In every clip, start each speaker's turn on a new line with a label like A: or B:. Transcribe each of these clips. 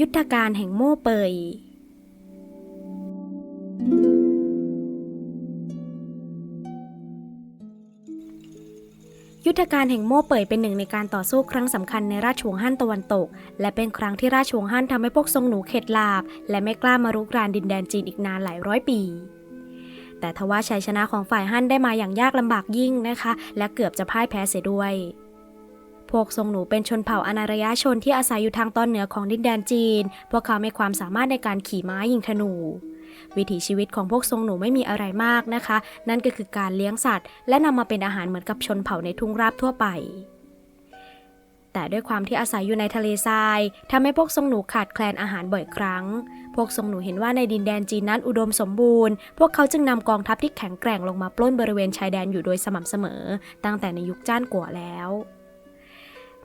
A: ยุทธการแห่งโม่เปย ยุทธการแห่งโม่เปยเป็นหนึ่งในการต่อสู้ครั้งสำคัญในราชวงศ์ฮั่นตะวันตก และเป็นครั้งที่ราชวงศ์ฮั่นทำให้พวกทรงหนูเข็ดลาบ และไม่กล้ามารุกรานดินแดนจีนอีกนานหลายร้อยปีแต่ทว่าชัยชนะของฝ่ายฮั่นได้มาอย่างยากลำบากยิ่งนะคะ และเกือบจะพ่ายแพ้เสียด้วย พวกทรงหนูเป็นชนเผ่าอนาระยะชนที่อาศัยอยู่ทางตอนเหนือของดินแดนจีน พวกเขามีความสามารถในการขี่ม้ายิงธนู วิถีชีวิตของพวกทรงหนูไม่มีอะไรมากนะคะ นั่นก็คือการเลี้ยงสัตว์ และนำมาเป็นอาหารเหมือนกับชนเผ่าในทุ่งราบทั่วไป แต่ด้วยความที่อาศัยอยู่ในทะเลทรายทำให้พวกทรงหนูขาดแคลนอาหารบ่อยครั้ง พวกทรงหนูเห็นว่าในดินแดนจีนนั้นอุดมสมบูรณ์ พวกเขาจึงนำกองทัพที่แข็งแกร่งลงมาปล้นบริเวณชายแดนอยู่โดยสม่ำเสมอ ตั้งแต่ในยุคจ้านกัวแล้ว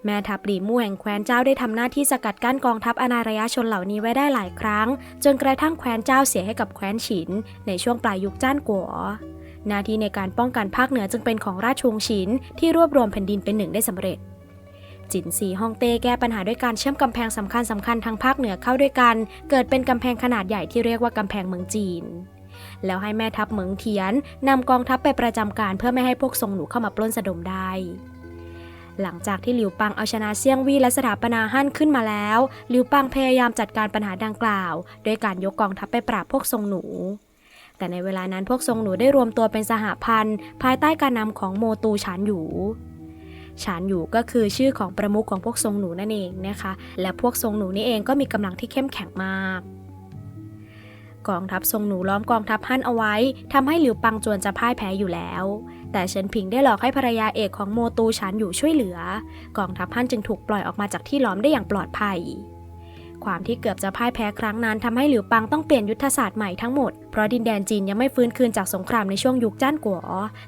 A: แม่ทัพหลีมู่แห่งแคว้นเจ้าได้ทำหน้าที่สกัดกั้นกองทัพอนาระยะชนเหล่านี้ไว้ได้หลายครั้ง จนกระทั่งแคว้นเจ้าเสียให้กับแคว้นฉิน ในช่วงปลายยุคจ้านกัวหน้าที่ในการป้องกันภาคเหนือจึงเป็นของราชวงศ์ฉิน ที่รวบรวมแผ่นดินเป็นหนึ่งได้สำเร็จ จินซีฮ่องเต้แก้ปัญหาด้วยการเชื่อมกำแพงสำคัญสำคัญทางภาคเหนือเข้าด้วยกัน เกิดเป็นกำแพงขนาดใหญ่ที่เรียกว่ากำแพงเมืองจีน แล้วให้แม่ทัพเหมืองเทียนนำกองทัพไปประจำการเพื่อไม่ให้พวกทรงหนูเข้ามาปล้นสะดมได้ หลังจากที่หลิวปังเอาชนะเซี่ยงวี่และสถาปนาฮั่นขึ้นมาแล้ว หลิวปังพยายามจัดการปัญหาดังกล่าว โดยการยกกองทัพไปปราบพวกทรงหนู แต่ในเวลานั้นพวกทรงหนูได้รวมตัวเป็นสหพันธ์ ภายใต้การนำของโมตูฉานหยูฉานหยูก็คือชื่อของประมุขของพวกทรงหนูนั่นเองนะคะ และพวกทรงหนูนี่เองก็มีกำลังที่เข้มแข็งมากกองทัพทรงหนูล้อมกองทัพฮั่นเอาไว้ทำให้หลิวปังจวนจะพ่ายแพ้อยู่แล้ว แต่เฉินผิงได้หลอกให้ภรรยาเอกของโมตูฉานอยู่ช่วยเหลือ กองทัพฮั่นจึงถูกปล่อยออกมาจากที่ล้อมได้อย่างปลอดภัย ความที่เกือบจะพ่ายแพ้ครั้งนั้นทำให้หลิวปังต้องเปลี่ยนยุทธศาสตร์ใหม่ทั้งหมด เพราะดินแดนจีนยังไม่ฟื้นคืนจากสงครามในช่วงยุคจ้านกัว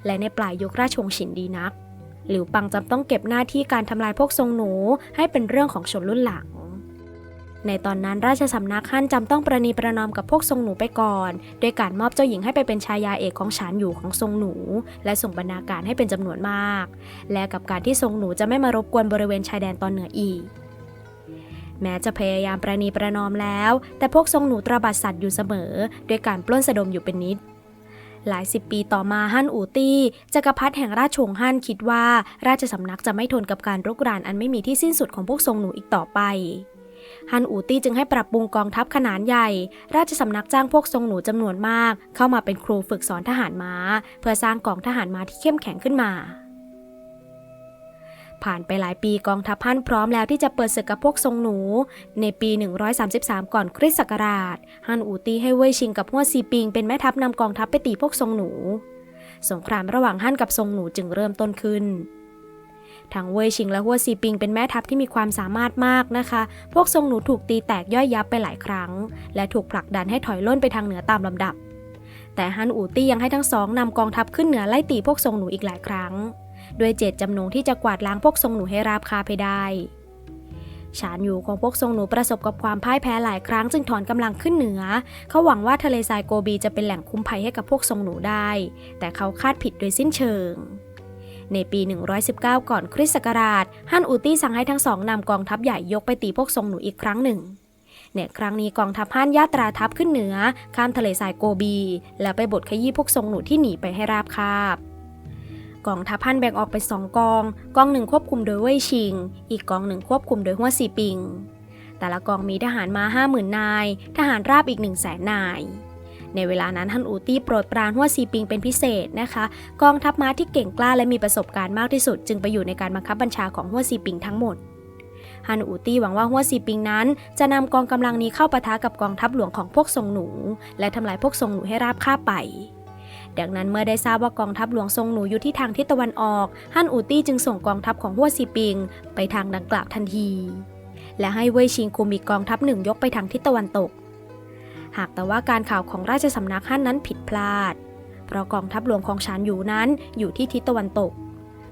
A: และในปลายยุคราชวงศ์ฉินดีนัก หลิวปังจำต้องเก็บหน้าที่การทำลายพวกทรงหนูให้เป็นเรื่องของชนรุ่นหลัง ในตอนนั้นราชสำนักฮั่นจำต้องประนีประนอมกับพวกทรงหนูไปก่อน โดยการมอบเจ้าหญิงให้ไปเป็นชายาเอกของฉานอยู่ของทรงหนู และส่งบรรณาการให้เป็นจำนวนมาก และกับการที่ทรงหนูจะไม่มารบกวนบริเวณชายแดนตอนเหนืออีกแม้จะพยายามประนีประนอมแล้ว แต่พวกทรงหนูตระบัดสัตว์อยู่เสมอ ด้วยการปล้นสะดมอยู่เป็นนิด หลายสิบปีต่อมาฮั่นอูตี้จักรพรรดิแห่งราชวงศ์ฮั่นคิดว่าราชสำนักจะไม่ทนกับการรุกรานอันไม่มีที่สิ้นสุดของพวกทรงหนูอีกต่อไป ฮันอูตี้จึงให้ปรับปรุงกองทัพขนาดใหญ่ ราชสำนักจ้างพวกทรงหนูจำนวนมาก เข้ามาเป็นครูฝึกสอนทหารม้า เพื่อสร้างกองทหารม้าที่เข้มแข็งขึ้นมาผ่านไปหลายปีกองทัพฮั่นพร้อมแล้วที่จะเปิดศึกกับพวกทรงหนู ในปี 133 ก่อนคริสต์ศักราชฮันอูตี้ให้เว่ยชิงกับฮัวซีปิงเป็นแม่ทัพนำกองทัพไปตีพวกทรงหนู สงครามระหว่างฮั่นกับทรงหนูจึงเริ่มต้นขึ้น ทั้งเว่ยชิงและฮัวซีปิงเป็นแม่ทัพที่มีความสามารถมากนะคะ พวกทรงหนูถูกตีแตกย่อยยับไปหลายครั้ง และถูกผลักดันให้ถอยล่นไปทางเหนือตามลำดับ แต่ฮันอูตี้ยังให้ทั้งสองนำกองทัพขึ้นเหนือไล่ตีพวกทรงหนูอีกหลายครั้ง ด้วยเจตจำนงที่จะกวาดล้างพวกทรงหนูให้ราบคาไปได้ฉานอยู่ของพวกทรงหนูประสบกับความพ่ายแพ้หลายครั้งจึงถอนกำลังขึ้นเหนือ เขาหวังว่าทะเลทรายโกบีจะเป็นแหล่งคุ้มภัยให้กับพวกทรงหนูได้ แต่เขาคาดผิดโดยสิ้นเชิง ในปี 119 ก่อนคริสต์ศักราชฮั่นอูตี้สั่งให้ทั้งสองนำกองทัพใหญ่ยกไปตีพวกทรงหนูอีกครั้งหนึ่งเนี่ยครั้งนี้กองทัพฮั่นยาตราทัพขึ้นเหนือ ข้ามทะเลทรายโกบี แล้วไปบดขยี้พวกทรงหนูที่หนีไปให้ราบคาบกองทัพฮั่นแบ่งออกเป็นสองกอง กองหนึ่งควบคุมโดยเว่ยชิง อีกกองหนึ่งควบคุมโดยฮัวซีปิง แต่ละกองมีทหารมาห้าหมื่นนาย ทหารราบอีกหนึ่งแสนนาย ในเวลานั้นฮันอูตี้โปรดปรานฮัวซีปิงเป็นพิเศษนะคะ กองทัพม้าที่เก่งกล้าและมีประสบการณ์มากที่สุด จึงไปอยู่ในการบังคับบัญชาของฮัวซีปิงทั้งหมดฮันอูตี้หวังว่าฮัวซีปิงนั้น จะนำกองกำลังนี้เข้าปะทะกับกองทัพหลวงของพวกทรงหนู และทำลายพวกทรงหนูให้ราบคาบไป ดังนั้นเมื่อได้ทราบว่ากองทัพหลวงทรงหนูอยู่ที่ทางทิศตะวันออกฮันอูตี้จึงส่งกองทัพของฮัวซีปิง ไปทางดังกล่าวทันที และให้เว่ยชิงคุมอีกกองทัพหนึ่งยกไปทางทิศตะวันตก หากแต่ว่าการข่าวของราชสำนักฮั่นนั้นผิดพลาด เพราะกองทัพหลวงของชานอยู่นั้นอยู่ที่ทิศตะวันตก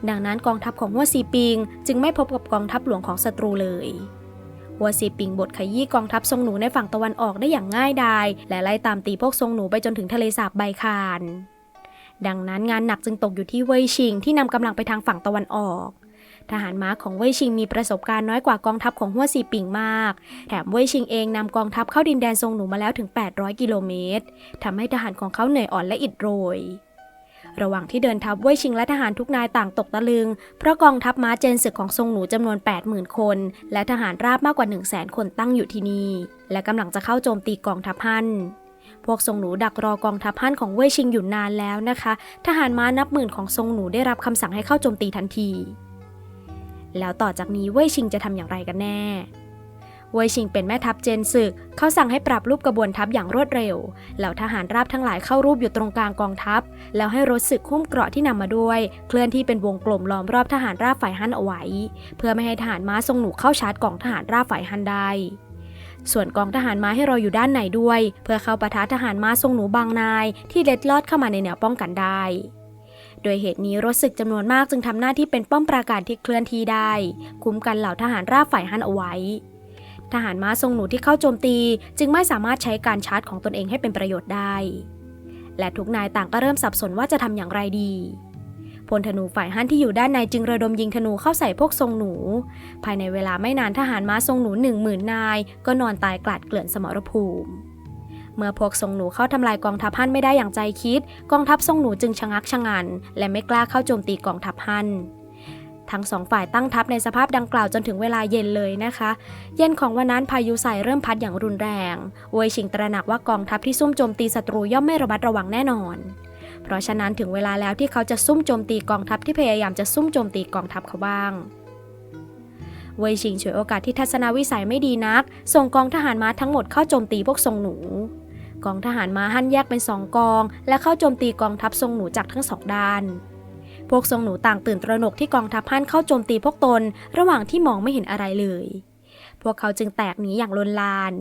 A: ดังนั้นกองทัพของฮัวซีปิง จึงไม่พบกับกองทัพหลวงของศัตรูเลยฮัวซีปิงบทขยี้กองทัพทรงหนูในฝั่งตะวันออกได้อย่างง่ายดาย และไล่ตามตีพวกทรงหนูไปจนถึงทะเลสาบไบคาน ดังนั้นงานหนักจึงตกอยู่ที่เว่ยชิงที่นำกำลังไปทางฝั่งตะวันออก ทหารม้าของเว่ยชิงมีประสบการณ์น้อยกว่ากองทัพของฮั่วซีปิงมาก แถมเว่ยชิงเองนำกองทัพเข้าดินแดนทรงหนูมาแล้วถึง 800 กิโลเมตรทำให้ทหารของเขาเหนื่อยอ่อนและอิดโรย ระหว่างที่เดินทัพเว่ยชิงและทหารทุกนายต่างตกตะลึง เพราะกองทัพม้าเจนศึกของทรงหนูจำนวน 80,000 คน และทหารราบมากกว่า 100,000 คนตั้งอยู่ที่นี่ และกำลังจะเข้าโจมตีกองทัพฮั่นพวกทรงหนูดักรอกองทัพฮั่นของเว่ยชิงอยู่นานแล้วนะคะ ทหารม้านับหมื่นของทรงหนูได้รับคำสั่งให้เข้าโจมตีทันที แล้วต่อจากนี้เว่ยชิงจะทำอย่างไรกันแน่ เว่ยชิงเป็นแม่ทัพเจนศึก เขาสั่งให้ปรับรูปกระบวนทัพอย่างรวดเร็วแล้วทหารราบทั้งหลายเข้ารูปอยู่ตรงกลางกองทัพ แล้วให้รถศึกคุ้มเกราะที่นำมาด้วย เคลื่อนที่เป็นวงกลมล้อมรอบทหารราบฝ่ายฮั่นเอาไว้ เพื่อไม่ให้ทหารม้าทรงหนูเข้าชาร์จกองทหารราบฝ่ายฮั่นได้ส่วนกองทหารม้าให้รออยู่ด้านในด้วย เพื่อเข้าปะทะทหารม้าทรงหนูบางนาย ที่เล็ดลอดเข้ามาในแนวป้องกันได้ โดยเหตุนี้รถศึกจำนวนมากจึงทำหน้าที่เป็นป้อมปราการที่เคลื่อนที่ได้ คุ้มกันเหล่าทหารราบฝ่ายฮั่นเอาไว้ ทหารม้าทรงหนูที่เข้าโจมตี จึงไม่สามารถใช้การชาร์จของตนเองให้เป็นประโยชน์ได้ และทุกนายต่างก็เริ่มสับสนว่าจะทำอย่างไรดีพลธนูฝ่ายฮั่นที่อยู่ด้านในจึงระดมยิงธนูเข้าใส่พวกทรงหนู ภายในเวลาไม่นานทหารม้าทรงหนูหนึ่งหมื่นนาย ก็นอนตายกลาดเกลื่อนสมรภูมิ เมื่อพวกทรงหนูเข้าทำลายกองทัพฮั่นไม่ได้อย่างใจคิด กองทัพทรงหนูจึงชะงักชะงัน และไม่กล้าเข้าโจมตีกองทัพฮั่นทั้งสองฝ่ายตั้งทัพในสภาพดังกล่าวจนถึงเวลาเย็นเลยนะคะ เย็นของวันนั้นพายุใส่เริ่มพัดอย่างรุนแรงเวยชิงตระหนักว่ากองทัพที่ซุ่มโจมตีศัตรูย่อมไม่ระมัดระวังแน่นอน เพราะฉะนั้นถึงเวลาแล้วที่เขาจะซุ่มโจมตีกองทัพที่พยายามจะซุ่มโจมตีกองทัพเขาบ้างเวยชิงฉวยโอกาสที่ทัศนวิสัยไม่ดีนัก ส่งกองทหารม้าทั้งหมดเข้าโจมตีพวกทรงหนู กองทหารม้าหั่นแยกเป็นสองกอง และเข้าโจมตีกองทัพทรงหนูจากทั้งสองด้าน พวกทรงหนูต่างตื่นตระหนกที่กองทัพฮั่นเข้าโจมตีพวกตน ระหว่างที่มองไม่เห็นอะไรเลย พวกเขาจึงแตกหนีอย่างลนลาน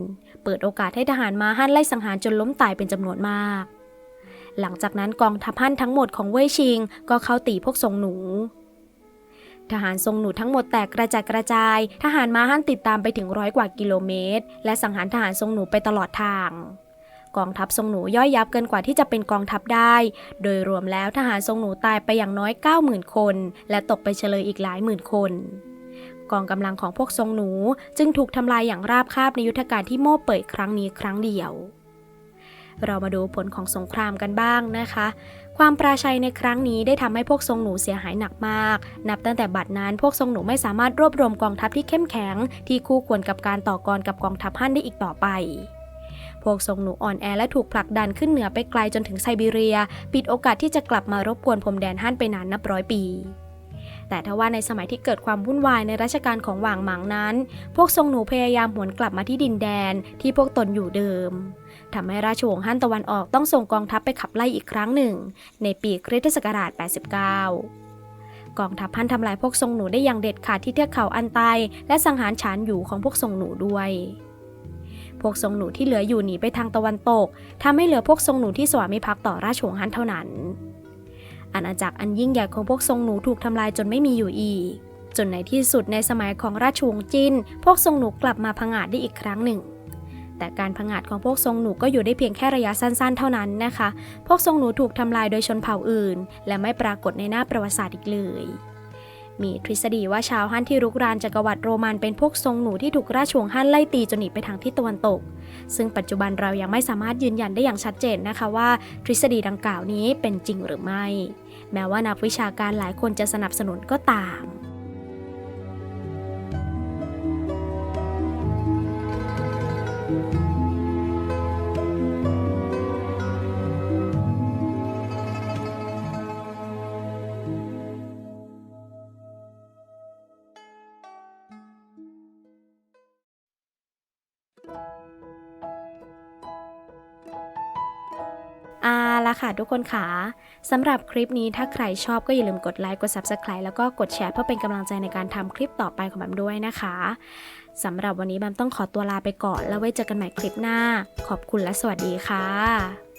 A: เปิดโอกาสให้ทหารม้าฮั่นไล่สังหารจนล้มตายเป็นจำนวนมาก หลังจากนั้นกองทัพฮั่นทั้งหมดของเว่ยชิง ก็เข้าตีพวกทรงหนูทหารทรงหนูทั้งหมดแตกกระจายกระจาย ทหารม้าฮั่นติดตามไปถึงร้อยกว่ากิโลเมตร และสังหารทหารทรงหนูไปตลอดทาง กองทัพทรงหนูย่อยยับเกินกว่าที่จะเป็นกองทัพได้ โดยรวมแล้วทหารทรงหนูตายไปอย่างน้อย 90,000 คน และตกไปเฉลยอีกหลายหมื่นคนกองกำลังของพวกทรงหนูจึงถูกทำลายอย่างราบคาบในยุทธการที่โม่เปิดครั้งนี้ครั้งเดียว เรามาดูผลของสงครามกันบ้างนะคะ ความปราชัยในครั้งนี้ได้ทำให้พวกทรงหนูเสียหายหนักมาก นับตั้งแต่บัดนั้นพวกทรงหนูไม่สามารถรวบรวมกองทัพที่เข้มแข็ง ที่คู่ควรกับการต่อกรกับกองทัพฮั่นได้อีกต่อไป พวกทรงหนูอ่อนแอและถูกผลักดันขึ้นเหนือไปไกลจนถึงไซบีเรีย ปิดโอกาสที่จะกลับมารบกวนพรมแดนฮั่นไปนานนับร้อยปี แต่ทว่าในสมัยที่เกิดความวุ่นวายในรัชกาลของหว่างหมางนั้น พวกทรงหนูพยายามหวนกลับมาที่ดินแดนที่พวกตนอยู่เดิมทำให้ราชวงศ์ฮั่นตะวันออกต้องส่งกองทัพไปขับไล่อีกครั้งหนึ่ง ในปีคริสตศักราช 89กองทัพฮั่นทำลายพวกทรงหนูได้อย่างเด็ดขาดที่เทือกเขาอันไตและสังหารฉานอยู่ของพวกทรงหนูด้วย พวกทรงหนูที่เหลืออยู่หนีไปทางตะวันตกทำให้เหลือพวกทรงหนูที่สวามิภักดิ์ต่อราชวงศ์ฮั่นเท่านั้น อาณาจักรอันยิ่งใหญ่ของพวกทรงหนูถูกทำลายจนไม่มีอยู่อีก จนในที่สุดในสมัยของราชวงศ์จิน พวกทรงหนูกลับมาผงาดได้อีกครั้งหนึ่งแต่การผงาดของพวกทรงหนูก็อยู่ได้เพียงแค่ระยะสั้นๆ เท่านั้นนะคะ พวกทรงหนูถูกทำลายโดยชนเผ่าอื่น และไม่ปรากฏในหน้าประวัติศาสตร์อีกเลย มีทฤษฎีว่าชาวฮั่นที่รุกรานจักรวรรดิโรมันเป็นพวกทรงหนูที่ถูกราชวงศ์ฮั่นไล่ตีจนหนีไปทางทิศตะวันตก ซึ่งปัจจุบันเรายังไม่สามารถยืนยันได้อย่างชัดเจนนะคะว่า ทฤษฎีดังกล่าวนี้เป็นจริงหรือไม่ แม้ว่านักวิชาการหลายคนจะสนับสนุนก็ตาม ละค่ะทุกคนค่ะสำหรับคลิปนี้ถ้าใครชอบก็อย่าลืมกดไลค์กด Subscribe แล้วก็กดแชร์เพื่อเป็นกำลังใจในการทำคลิปต่อไปของแบมด้วยนะคะสำหรับวันนี้แบมต้องขอตัวลาไปก่อน แล้วไว้เจอกันใหม่คลิปหน้า ขอบคุณและสวัสดีค่ะ